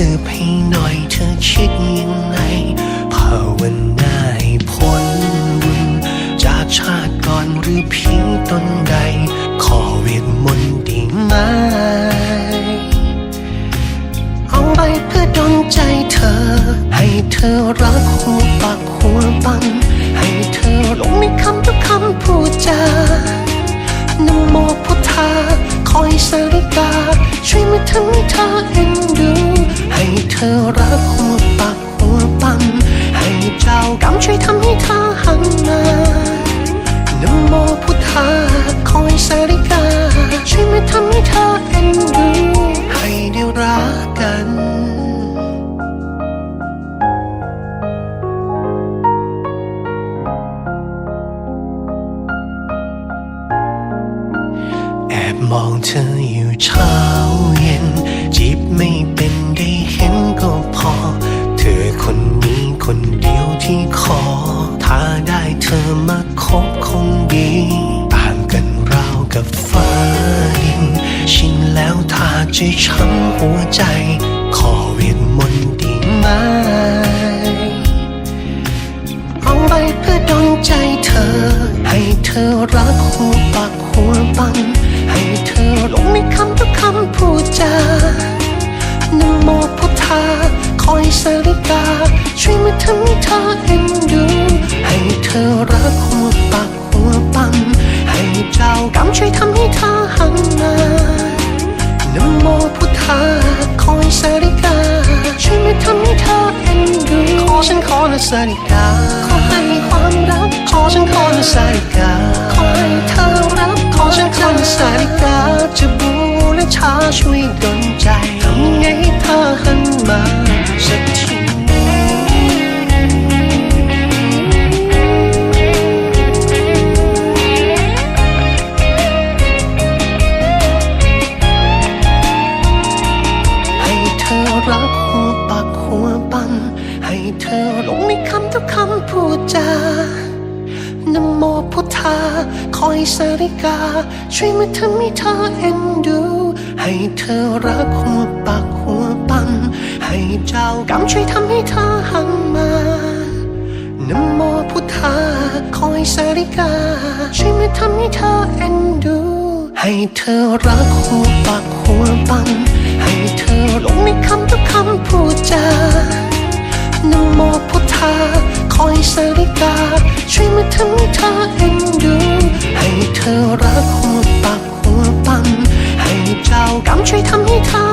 สืบให้หน่อยเธอคิดยังไงภาวนาให้พ้นบุญจากชาติก่อนหรือเพียงตนใด ขอเวทมนต์ดีไหมเอาไปเพื่อดลใจเธอ ให้เธอรักหัวปากหัวบัง ให้เธอลงในคำทุกคำพูดจานโมพุทธาคอยสาริกา ช่วยมาทำให้เธอ ธอรักหัวปักหัวปั๊มให้เจ้ากรรมช่วยทำให้เธอหันมานโมพุทธาคอยสาริกา ช่วยมาทำให้เธอเอ็นดูให้เด้รักกันแอบมองเธออยู่เช้า เธอมาคบคงดีต่างกันราวกับฟ้าดิน ชินแล้วถ้าจะช้ำหัวใจ ขอเวทมนต์ดีไหมเอาไปเพื่อดนใจเธอ ให้เธอรักหัวปากหัวปันให้เธอหลงในคำทุกคำพูดจานโมพุทธาคอยสาริกา ช่วยมาทำให้เธอเอ็น ฉันขอนะสาริกา ขอให้ความรัก ขอฉันขอนะสาริกา ขอให้เธอรัก ขอฉันขอนะสาริกา จะบูและชาช่วยดลใจทำยังไงให้เธอหันมา จานโมพุทธา คอยสาริกา ช่วยมาทำให้เธอเอ็นดู ให้เธอรักหัวปากหัวปัน ให้เจ้ากรรมช่วยทำให้เธอหันมานโมพุทธา คอยสาริกา ช่วยมาทำให้เธอเอ็นดู ให้เธอรักหัวปาก ตา ช่วยมาทำให้เธอเอ็นดู ให้เธอรักหัวปักหัวปังให้เจ้ากรรมช่วยทำให้เธอ